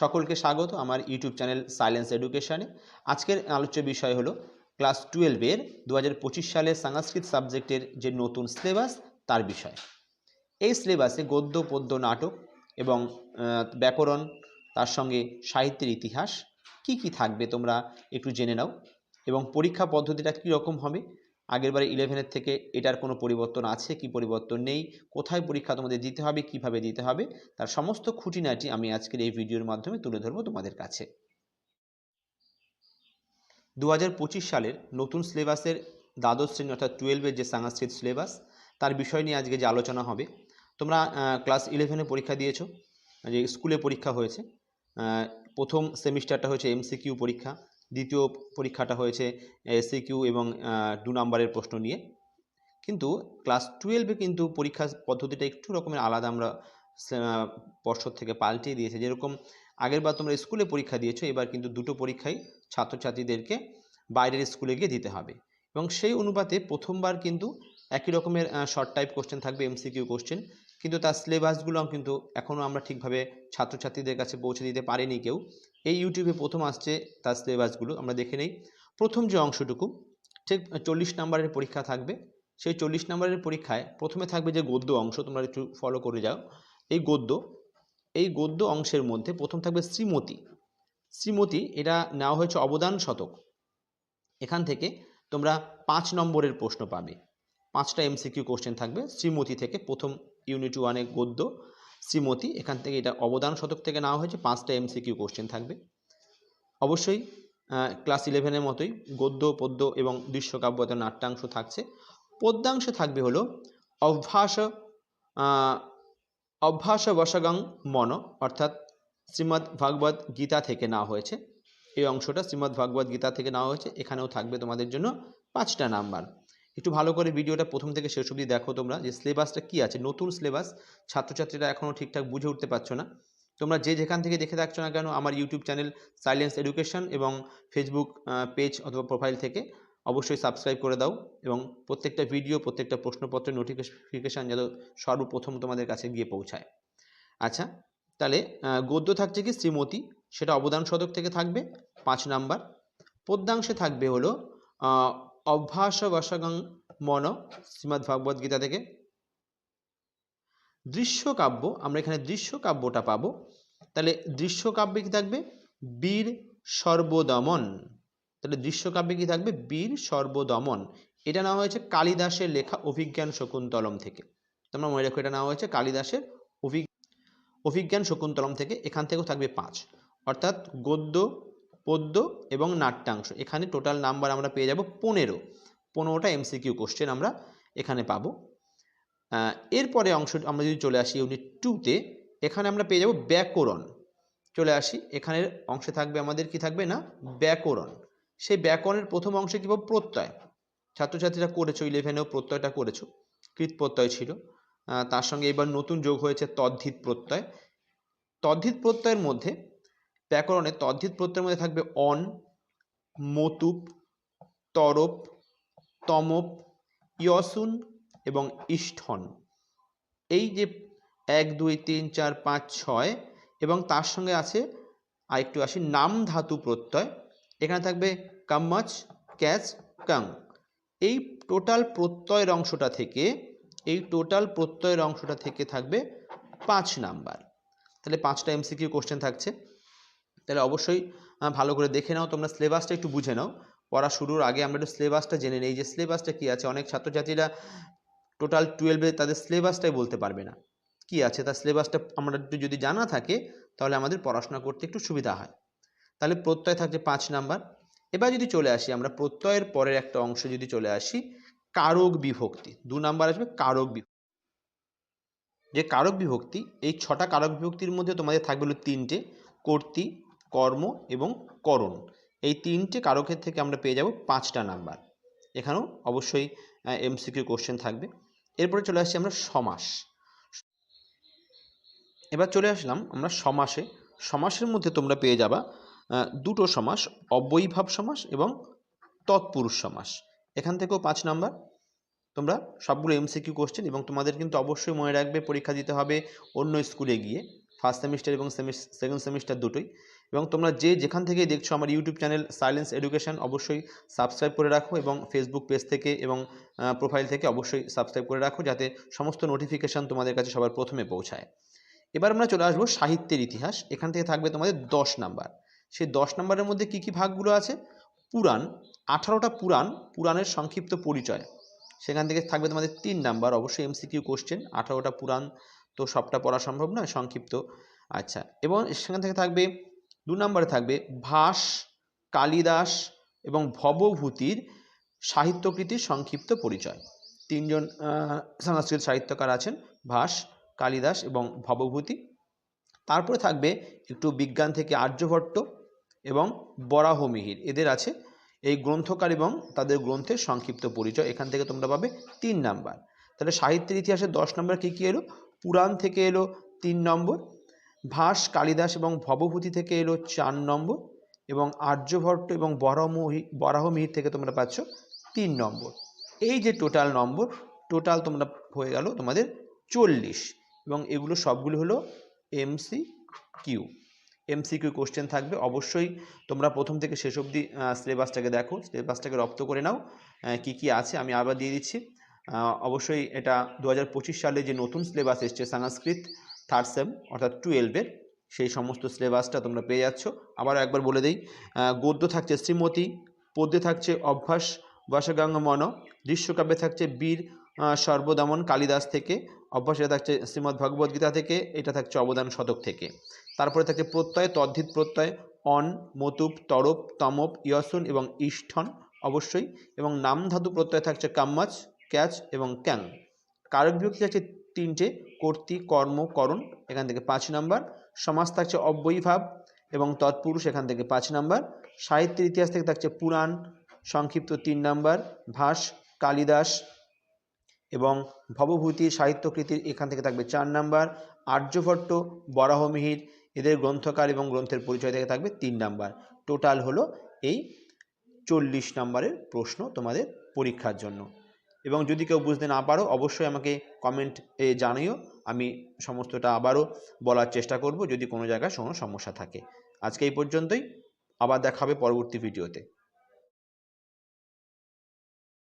সকলকে স্বাগত আমার ইউটিউব চ্যানেল সাইলেন্স এডুকেশানে। আজকের আলোচ্য বিষয় হলো, ক্লাস টুয়েলভের দু হাজার পঁচিশ সালে সংস্কৃত সাবজেক্টের যে নতুন সিলেবাস, তার বিষয়। এই সিলেবাসে গদ্য, পদ্য, নাটক এবং ব্যাকরণ, তার সঙ্গে সাহিত্যের ইতিহাস, কি কি থাকবে তোমরা একটু জেনে নাও এবং পরীক্ষা পদ্ধতিটা কী রকম হবে আগেরবারে ইলেভেনের থেকে এটার কোনো পরিবর্তন আছে কি পরিবর্তন নেই? কোথায় পরীক্ষা তোমাদের দিতে হবে? কীভাবে দিতে হবে? তার সমস্ত খুঁটিনাটি আমি আজকের এই ভিডিওর মাধ্যমে তুলে ধরবো তোমাদের কাছে। দু হাজার পঁচিশ সালের নতুন সিলেবাসের দ্বাদশ শ্রেণি অর্থাৎ টুয়েলভের যে সংস্কৃত সিলেবাস, তার বিষয় নিয়ে আজকে যে আলোচনা হবে, তোমরা ক্লাস ইলেভেনে পরীক্ষা দিয়েছ, যে স্কুলে পরীক্ষা হয়েছে। প্রথম সেমিস্টারটা হয়েছে এমসিকিউ পরীক্ষা দ্বিতীয় পরীক্ষাটা হয়েছে এসিকিউ এবং দু নম্বরের প্রশ্ন নিয়ে। কিন্তু ক্লাস টুয়েলভে কিন্তু পরীক্ষা পদ্ধতিটা একটু রকমের আলাদা আমরা পর্ষদ থেকে পাল্টিয়ে দিয়েছে। যেরকম আগেরবার তোমরা স্কুলে পরীক্ষা দিয়েছ, এবার কিন্তু দুটো পরীক্ষাই ছাত্রছাত্রীদেরকে বাইরের স্কুলে গিয়ে দিতে হবে। এবং সেই অনুপাতে প্রথমবার কিন্তু একই রকমের শর্ট টাইপ কোশ্চেন থাকবে এমসিকিউ কোশ্চেন কিন্তু তার সিলেবাসগুলো কিন্তু এখনও আমরা ঠিকভাবে ছাত্রছাত্রীদের কাছে পৌঁছে দিতে পারিনি কেউ। এই ইউটিউবে প্রথম আসছে তার সিলেবাসগুলো আমরা দেখে নেই। প্রথম যে অংশটুকু, ঠিক চল্লিশ নম্বরের পরীক্ষা থাকবে। সেই চল্লিশ নম্বরের পরীক্ষায় প্রথমে থাকবে যে গদ্য অংশ, তোমরা একটু ফলো করে যাও। এই গদ্য এই গদ্য অংশের মধ্যে প্রথম থাকবে শ্রীমতী। শ্রীমতী, এটা নেওয়া হয়েছে অবদান শতক। এখান থেকে তোমরা পাঁচ নম্বরের প্রশ্ন পাবে। পাঁচটা এমসিকিউ কোশ্চেন থাকবে। শ্রীমতী থেকে প্রথম ইউনিট ওয়ানে গদ্য। শ্রীমতী এখান থেকে এটা অবদান শতক থেকে নেওয়া হয়েছে পাঁচটা এমসিকিউ কোশ্চেন থাকবে। অবশ্যই ক্লাস ইলেভেনের মতোই গদ্য পদ্য এবং দৃশ্যকাব্য অর্থাৎ নাট্যাংশ থাকছে। পদ্যাংশে থাকবে হলো অভ্যাস আহ, অভ্যাস বসগাং মন অর্থাৎ শ্রীমদ্ ভাগবত গীতা থেকে নেওয়া হয়েছে। এই অংশটা শ্রীমদ্ ভাগবত গীতা থেকে নেওয়া হয়েছে। এখানেও থাকবে তোমাদের জন্য পাঁচটা নাম্বার। একটু ভালো করে ভিডিওটা প্রথম থেকে শেষ অবধি দেখো তোমরা যে সিলেবাসটা কী আছে। নতুন সিলেবাস ছাত্রছাত্রীরা এখনও ঠিকঠাক বুঝে উঠতে পারছ না। তোমরা যে যেখান থেকে দেখে থাকছো না কেন, আমার ইউটিউব চ্যানেল সাইলেন্স এডুকেশন এবং ফেসবুক পেজ অথবা প্রোফাইল থেকে অবশ্যই সাবস্ক্রাইব করে দাও এবং প্রত্যেকটা ভিডিও প্রত্যেকটা প্রশ্নপত্রের নোটিফিকেশান যেন সর্বপ্রথম তোমাদের কাছে গিয়ে পৌঁছায়। আচ্ছা তাহলে গদ্য থাকছে কি? শ্রীমতী। সেটা অবদান শতক থেকে থাকবে, পাঁচ নাম্বার। পদ্যাংশে থাকবে হলো অভ্যাস বসাগং মন শ্রীমদ্ ভগবদ গীতা থেকে। দৃশ্যকাব্য, আমরা এখানে দৃশ্যকাব্যটা পাবো। তাহলে দৃশ্যকাব্যে কি থাকবে? বীর সর্বদমন। তাহলে দৃশ্যকাব্যে কি থাকবে? বীর সর্বদমন। এটা নেওয়া হয়েছে কালিদাসের লেখা অভিজ্ঞান শকুন্তলম থেকে। তোমরা মনে রাখো এটা নেওয়া হয়েছে কালিদাসের অভি অভিজ্ঞান শকুন্তলম থেকে। এখান থেকেও থাকবে পাঁচ। অর্থাৎ গদ্য পদ্য এবং নাট্যাংশ। এখানে টোটাল নাম্বার আমরা পেয়ে যাব পনেরো। পনেরোটা এমসিকিউ কোশ্চেন আমরা এখানে পাবো। এরপরে অংশ আমরা যদি চলে আসি ইউনিট টুতে এখানে আমরা পেয়ে যাব ব্যাকরণ। চলে আসি, এখানের অংশে থাকবে আমাদের কি থাকবে না? ব্যাকরণ। সেই ব্যাকরণের প্রথম অংশে কী পাবো? প্রত্যয়। ছাত্রছাত্রীরা করেছ ইলেভেনেও প্রত্যয়টা করেছ। কৃত প্রত্যয় ছিল। তার সঙ্গে এবার নতুন যোগ হয়েছে তদ্ধিত প্রত্যয়। তদ্ধিত প্রত্যয়ের মধ্যে ব্যাকরণে তদ্ধিত প্রত্যয়ের মধ্যে থাকবে অন, মতুপ, তরপ, তমপ, ইয়সুন এবং ইষ্ঠন। এই যে এক, দুই, তিন, চার, পাঁচ, ছয় এবং তার সঙ্গে আছে আর একটু আসি, নাম ধাতু প্রত্যয়। এখানে থাকবে কাম্মাচ, ক্যাচ, কাং। এই টোটাল প্রত্যয়ের অংশটা থেকে, এই টোটাল প্রত্যয়ের অংশটা থেকে থাকবে পাঁচ নাম্বার। তাহলে পাঁচটা এমসিকিউ কোশ্চেন থাকছে। তাহলে অবশ্যই ভালো করে দেখে নাও, তোমরা সিলেবাসটা একটু বুঝে নাও। পড়া শুরুর আগে আমরা একটু সিলেবাসটা জেনে নিই। যে সিলেবাসটা কী আছে? অনেক ছাত্রছাত্রীরা টোটাল টুয়েলভে তাদের সিলেবাসটাই বলতে পারবে না। কি আছে? তার সিলেবাসটা আমরা একটু যদি জানা থাকে, তাহলে আমাদের পড়াশোনা করতে একটু সুবিধা হয়। তাহলে প্রত্যয় থাকছে পাঁচ নাম্বার। এবার যদি চলে আসি আমরা, প্রত্যয়ের পরের একটা অংশ যদি চলে আসি, কারক বিভক্তি। দু নাম্বার আসবে কারক বিভক্তি। যে কারক বিভক্তি, এই ছটা কারক বিভক্তির মধ্যে তোমাদের থাকবে হলো তিনটে, কর্তৃ কর্ম এবং করণ। এই তিনটে কারকের থেকে আমরা পেয়ে যাব পাঁচটা নাম্বার। এখানেও অবশ্যই এমসিকিউ কোশ্চেন থাকবে। এরপরে চলে আসছি আমরা সমাস। এবার চলে আসলাম আমরা সমাসে। সমাসের মধ্যে তোমরা পেয়ে যাবা দুটো সমাস অব্যয়ীভাব সমাস এবং তৎপুরুষ সমাস। এখান থেকেও পাঁচ নাম্বার। তোমরা সবগুলো এমসিকিউ কোশ্চেন এবং তোমাদের কিন্তু অবশ্যই মনে রাখবে, পরীক্ষা দিতে হবে অন্য স্কুলে গিয়ে। ফার্স্ট সেমিস্টার এবং সেকেন্ড সেমিস্টার দুটোই। এবং তোমরা যে যেখান থেকে দেখছ আমার ইউটিউব চ্যানেল সাইলেন্স এডুকেশন অবশ্যই সাবস্ক্রাইব করে রাখো এবং ফেসবুক পেজ থেকে এবং প্রোফাইল থেকে অবশ্যই সাবস্ক্রাইব করে রাখো যাতে সমস্ত নোটিফিকেশান তোমাদের কাছে সবার প্রথমে পৌঁছায়। এবার আমরা চলে আসব সাহিত্যের ইতিহাস। এখান থেকে থাকবে তোমাদের দশ নাম্বার। সেই দশ নাম্বারের মধ্যে কি কি ভাগগুলো আছে? পুরাণ, আঠারোটা পুরাণ, পুরাণের সংক্ষিপ্ত পরিচয়। সেখান থেকে থাকবে তোমাদের তিন নাম্বার, অবশ্যই এমসিকিউ কোশ্চেন আঠারোটা পুরাণ তো সবটা পড়া সম্ভব নয়, সংক্ষিপ্ত। আচ্ছা এবং সেখান থেকে থাকবে দু নম্বরে থাকবে ভাস, কালিদাস এবং ভবভূতির সাহিত্যকৃতির সংক্ষিপ্ত পরিচয়। তিনজন সংস্কৃত সাহিত্যকার আছেন, ভাস, কালিদাস এবং ভবভূতি। তারপরে থাকবে একটু বিজ্ঞান থেকে আর্যভট্ট এবং বরাহমিহির এদের আছে। এই গ্রন্থকার এবং তাদের গ্রন্থের সংক্ষিপ্ত পরিচয়। এখান থেকে তোমরা পাবে তিন নাম্বার। তাহলে সাহিত্যের ইতিহাসে দশ নম্বর কী কী এলো? পুরাণ থেকে এলো তিন নম্বর। ভাস, কালিদাস এবং ভবভূতি থেকে এলো চার নম্বর এবং আর্যভট্ট এবং বরাহমহি বরাহমিহির থেকে তোমরা পাচ্ছ তিন নম্বর। এই যে টোটাল নম্বর টোটাল তোমরা হয়ে গেল তোমাদের চল্লিশ এবং এগুলো সবগুলো হলো এমসি কিউ এমসিকিউ কোশ্চেন থাকবে। অবশ্যই তোমরা প্রথম থেকে শেষ অবধি সিলেবাসটাকে দেখো সিলেবাসটাকে রপ্ত করে নাও কি কি আছে আমি আবার দিয়ে দিচ্ছি। অবশ্যই এটা দু হাজার পঁচিশ সালে যে নতুন সিলেবাস এসছে, সংস্কৃত থার্ড সেম অর্থাৎ টুয়েলভের সেই সমস্ত সিলেবাসটা তোমরা পেয়ে যাচ্ছ। আবারও একবার বলে দিই গদ্য থাকছে শ্রীমতী, পদ্যে থাকছে অভ্যাস বর্ষাগাঙ্গ মন দৃশ্যকাব্যে থাকছে বীর সর্বদমন, কালিদাস থেকে, অভ্যাসে থাকছে শ্রীমদ্ ভগবদ্গীতা থেকে, এটা থাকছে অবদান শতক থেকে। তারপরে থাকছে প্রত্যয়, তদ্ধিত প্রত্যয়, অন, মতুপ, তরপ, তমপ, ইয়সুন এবং ইষ্ঠন অবশ্যই। এবং নাম ধাতু প্রত্যয় থাকছে কাম্মাচ, ক্যাচ এবং ক্যাং। কারক বিভক্তি থাকছে তিনটে কর্তৃ, কর্ম, করণ, এখান থেকে পাঁচ নাম্বার। সমাজ থাকছে অব্যয়ীভাব এবং তৎপুরুষ, এখান থেকে পাঁচ নাম্বার। সাহিত্যের ইতিহাস থেকে থাকছে পুরাণ, সংক্ষিপ্ত তিন নাম্বার। ভাস, কালিদাস এবং ভবভূতি, সাহিত্যকৃতির এখান থেকে থাকবে চার নাম্বার। আর্যভট্ট, বরাহমিহির, এদের গ্রন্থকার এবং গ্রন্থের পরিচয় থেকে থাকবে তিন নাম্বার। টোটাল হলো এই চল্লিশ নাম্বারের প্রশ্ন তোমাদের পরীক্ষার জন্য। এবং যদি কেউ বুঝতে না পারো, অবশ্যই আমাকে কমেন্ট এ জানিও। আমি সমস্তটা আবারও বলার চেষ্টা করব, যদি কোনো জায়গায় কোনো সমস্যা থাকে। আজকে এই পর্যন্তই। আবার দেখা হবে পরবর্তী ভিডিওতে